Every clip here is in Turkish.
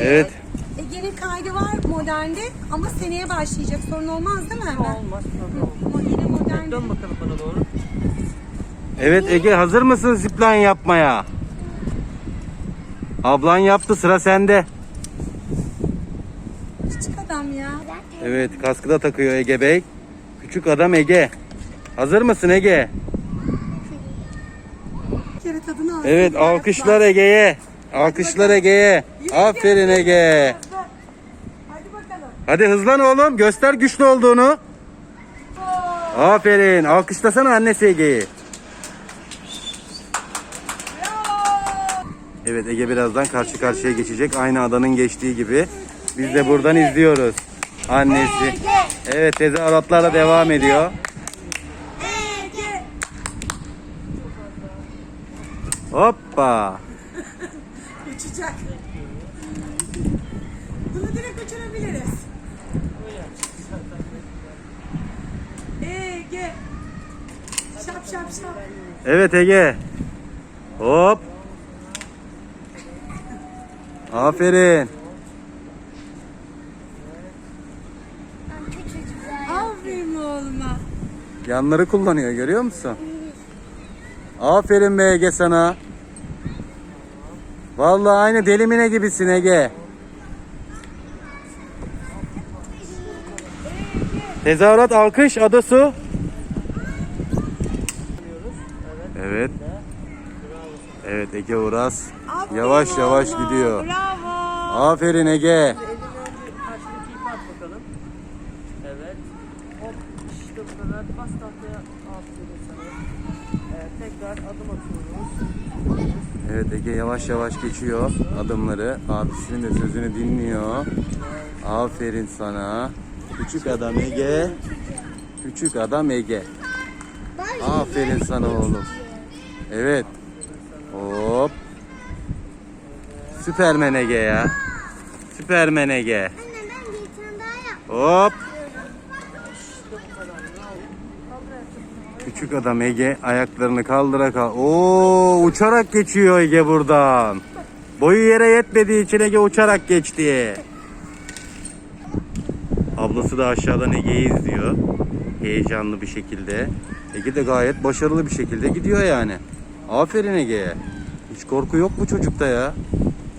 Evet. Ege'nin kaydı var modernde ama seneye başlayacak. Sorun olmaz değil mi? Olmaz problem olmaz. Yine modern. Dön bakalım bana doğru. Evet Ege hazır mısın zipline yapmaya? Ablan yaptı sıra sende. Küçük adam ya. Evet kaskı da takıyor Ege Bey. Küçük adam Ege. Hazır mısın Ege? Bir kere tadını alsın. Evet alkışlar Ege'ye. Alkışlar Ege'ye. Aferin Ege. Hadi bakalım. Hadi hızlan oğlum göster güçlü olduğunu. Aferin alkışlasana annesi Ege'yi. Evet Ege birazdan karşı karşıya geçecek. Aynı adanın geçtiği gibi. Biz de buradan izliyoruz. Annesi. Evet tezahüratlarla devam ediyor. Hoppa. Uçacak. Direkt uçurabiliriz. Ege. Şap şap şap. Evet Ege. Hop. Aferin. Aferin oğluma. Yanları kullanıyor görüyor musun? Aferin be Ege sana. Vallahi aynı delimine gibisin Ege. Tezahürat alkış adası. Evet. Evet Ege Uras. Aferin Yavaş yavaş oğluma, gidiyor. Bravo. Aferin Ege. Evet. Hop işte bu kadar. Bas tahtaya. Aferin sana. Evet, tekrar adım atıyoruz. Evet Ege yavaş yavaş geçiyor adımları. Abisinin de sözünü dinliyor. Aferin sana. Küçük adam Ege. Küçük adam Ege. Aferin sana oğlum. Evet. Hop. Süpermen Ege ya. Süpermen Ege. Hop. Küçük adam Ege ayaklarını kaldıra kal. Oo uçarak geçiyor Ege buradan. Boyu yere yetmediği için Ege uçarak geçti. Ablası da aşağıdan Ege'yi izliyor. Heyecanlı bir şekilde. Ege de gayet başarılı bir şekilde gidiyor yani. Aferin Ege'ye. Hiç korku yok bu çocukta ya.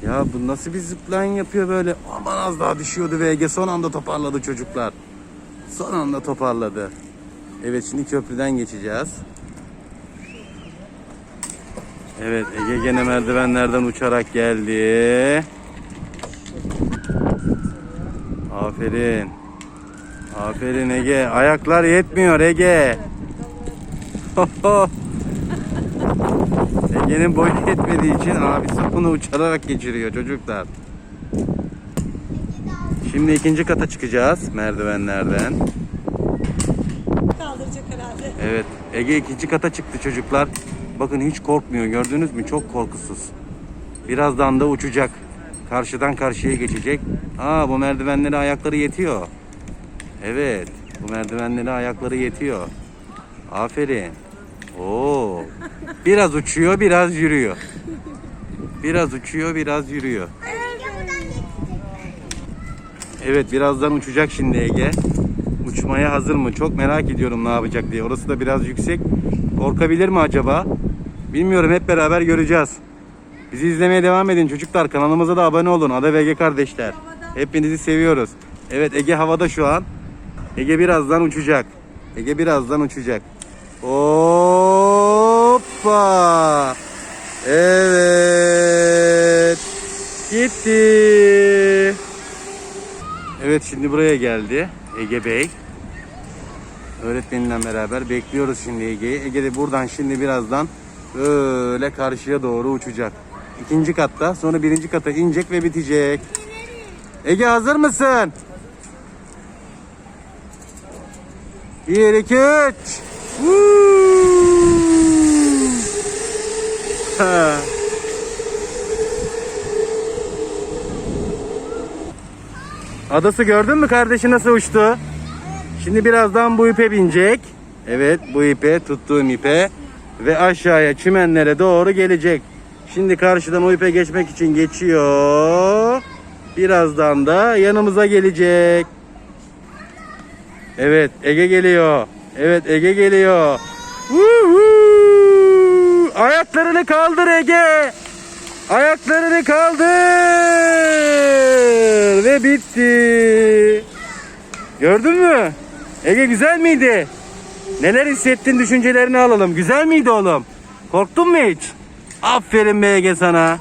Ya bu nasıl bir zipline yapıyor böyle? Aman az daha düşüyordu ve Ege son anda toparladı çocuklar. Son anda toparladı. Evet şimdi köprüden geçeceğiz. Evet Ege gene merdivenlerden uçarak geldi. Aferin. Aferin Ege. Ayaklar yetmiyor Ege. Ege'nin boyu yetmediği için abisi bunu uçararak geçiriyor çocuklar. Şimdi ikinci kata çıkacağız merdivenlerden. Kaldıracak herhalde. Evet. Ege ikinci kata çıktı çocuklar. Bakın hiç korkmuyor. Gördünüz mü? Çok korkusuz. Birazdan da uçacak. Karşıdan karşıya geçecek. Aa bu merdivenlere ayakları yetiyor. Evet. Bu merdivenlere ayakları yetiyor. Aferin. Oo. Biraz uçuyor, biraz yürüyor. Biraz uçuyor, biraz yürüyor. Evet birazdan uçacak şimdi Ege. Uçmaya hazır mı? Çok merak ediyorum ne yapacak diye. Orası da biraz yüksek. Korkabilir mi acaba? Bilmiyorum hep beraber göreceğiz. Bizi izlemeye devam edin çocuklar. Kanalımıza da abone olun. Ada ve Ege kardeşler. Hepinizi seviyoruz. Evet Ege havada şu an. Ege birazdan uçacak. Ege birazdan uçacak. Hoppa. Evet. Gitti. Evet şimdi buraya geldi Ege Bey. Öğretmeninle beraber bekliyoruz şimdi Ege'yi. Ege de buradan şimdi birazdan böyle karşıya doğru uçacak. İkinci katta sonra birinci kata inecek ve bitecek. Ege hazır mısın? Bir, iki, üç. Adası gördün mü kardeşi nasıl uçtu? Şimdi birazdan bu ipe binecek. Evet bu ipe tuttuğum ipe ve aşağıya çimenlere doğru gelecek. Şimdi karşıdan o ipe geçmek için geçiyor. Birazdan da yanımıza gelecek. Evet Ege geliyor. Evet Ege geliyor. Woohoo! Ayaklarını kaldır Ege. Ayaklarını kaldır. Ve bitti. Gördün mü? Ege güzel miydi? Neler hissettin düşüncelerini alalım. Güzel miydi oğlum? Korktun mu hiç? Aferin be Ege sana.